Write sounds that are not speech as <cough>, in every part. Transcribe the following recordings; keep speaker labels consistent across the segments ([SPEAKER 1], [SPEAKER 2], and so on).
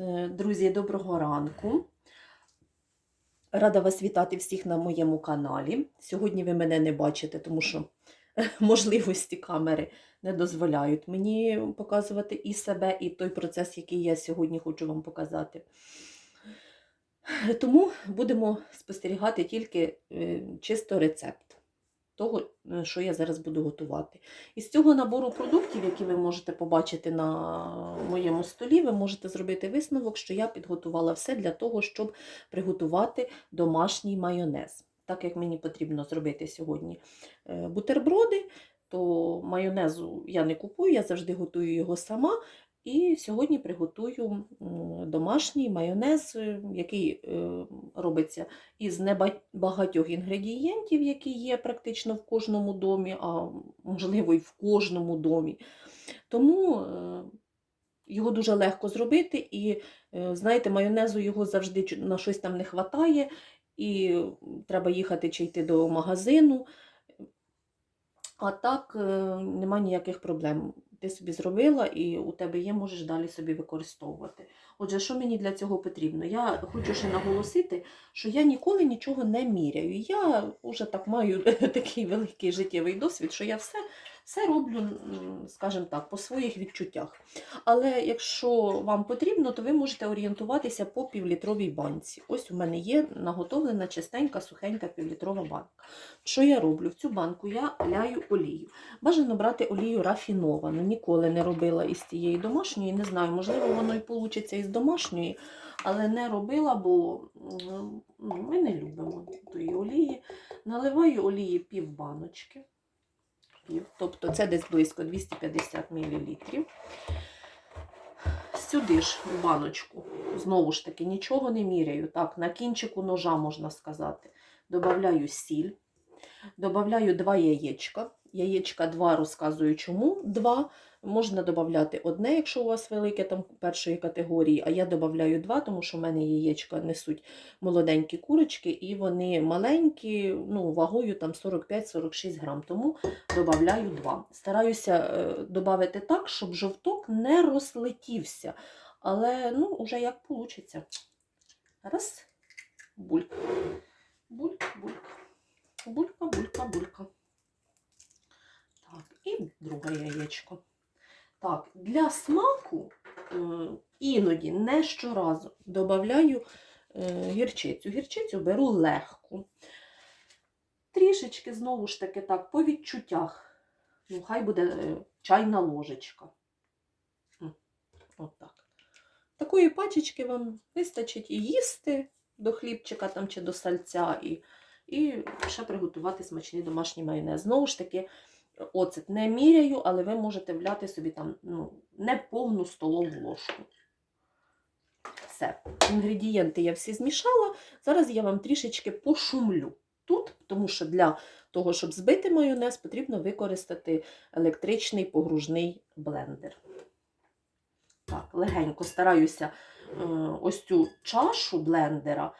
[SPEAKER 1] Е, Друзі, доброго ранку. Рада вас вітати всіх на моєму каналі. Сьогодні ви мене не бачите, тому що е, <laughs> можливості камери не дозволяють мені показувати і себе, і той процес, який я сьогодні хочу вам показати. Е, Тому будемо спостерігати тільки чисто рецепт того, е, що я зараз буду готувати. Із цього набору продуктів, які ви можете побачити на моєму столі, ви можете зробити висновок, що я підготувала все для того, щоб приготувати домашній майонез. Так як мені потрібно зробити сьогодні е, бутерброди, то майонезу я не купую, я завжди готую його сама. І сьогодні приготую домашній майонез, е, який е, робиться із небагатьох інгредієнтів, які є практично в кожному домі, а можливо і в кожному домі. Тому е, його дуже легко зробити, і е, знаєте, майонезу його завжди на щось там не вистачає, і треба їхати чи йти до магазину. А так нема ніяких проблем. Ти собі зробила і у тебе є, можеш далі собі використовувати. Отже, що мені для цього потрібно? Я хочу ще наголосити, що я ніколи нічого не міряю. Я вже так маю <laughs> такий великий життєвий досвід, що я все, все роблю, скажімо так, по своїх відчуттях. Але якщо вам потрібно, то ви можете орієнтуватися по півлітровій банці. Ось у мене є наготовлена чистенька, сухенька півлітрова банка. Що я роблю? В цю банку я ляю олію. Бажано брати олію рафіновану. Ніколи не робила із цієї домашньої. Не знаю, можливо, воно і вийде із домашньої, але не робила, бо ну, ми не любимо тої олії. Наливаю олії пів баночки. Пів, тобто це десь близько 250 мл. Сюди ж в баночку, знову ж таки, нічого не міряю. Так, на кінчику ножа можна сказати. додаю сіль. додаю два яєчка. Яєчка два розказую чому. Два. Можна додати одне, якщо у вас велике там першої категорії, а я додаю два, тому що в мене яєчка несуть молоденькі курочки, і вони маленькі, ну, вагою там 45-46 грам, тому додаю два. Стараюся е, додати так, щоб жовток не розлетівся. Але ну, уже як вийде. Раз, бульк. Бульк, бульк. Булька, булька, булька. І друге яєчко. Так, для смаку е, іноді, не щоразу, додаю е, гірчицю. Гірчицю беру легку. Трішечки, знову ж таки, так, по відчуттях. Ну, хай буде е, чайна ложечка. От так. Такої пачечки вам вистачить і їсти до хлібчика там, чи до сальця, і, і ще приготувати смачний домашній майонез. Знову ж таки, оцет не міряю, але ви можете вляти собі там ну, не повну столову ложку. Все. Інгредієнти я всі змішала. Зараз я вам трішечки пошумлю тут, тому що для того, щоб збити майонез, потрібно використати електричний погружний блендер. Так, легенько стараюся е, ось цю чашу блендера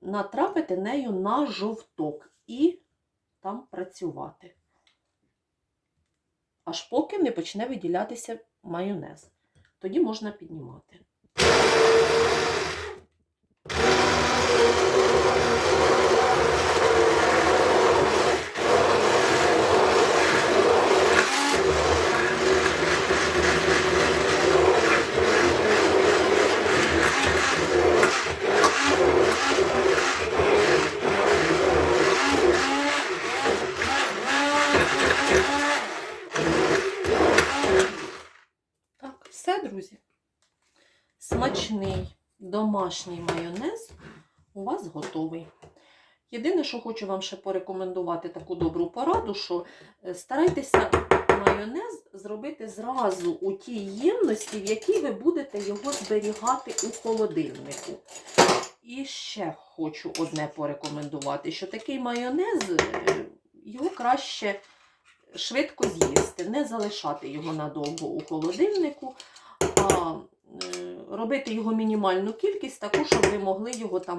[SPEAKER 1] натрапити нею на жовток і там працювати. Аж поки не почне виділятися майонез. Тоді можна піднімати. Так, все, друзі. Смачний домашній майонез у вас готовий. Єдине, що хочу вам ще порекомендувати таку добру пораду, що е, старайтеся майонез зробити зразу у тій ємності, в якій ви будете його зберігати у холодильнику. І ще хочу одне порекомендувати, що такий майонез, е, його краще швидко з'їсти, не залишати його надовго у холодильнику, е, робити його мінімальну кількість, таку, щоб ви могли його там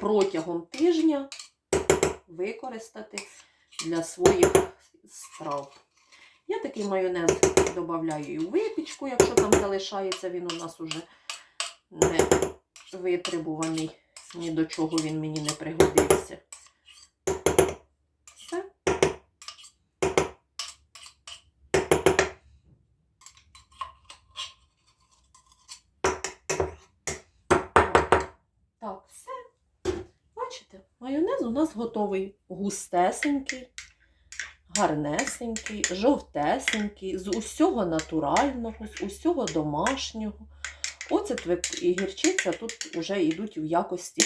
[SPEAKER 1] протягом тижня використати для своїх страв. Я такий майонез додаю і у випічку, якщо там залишається він у нас уже не витребуваний, ні до чого він мені не пригодився. Так, все. Бачите, майонез у нас готовий густесенький, гарнесенький, жовтесенький, з усього натурального, з усього домашнього. Оцет і гірчиця тут вже йдуть в якості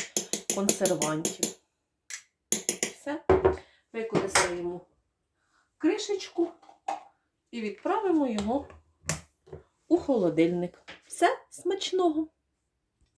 [SPEAKER 1] консервантів. Все. Використаємо кришечку і відправимо його у холодильник. Все смачного!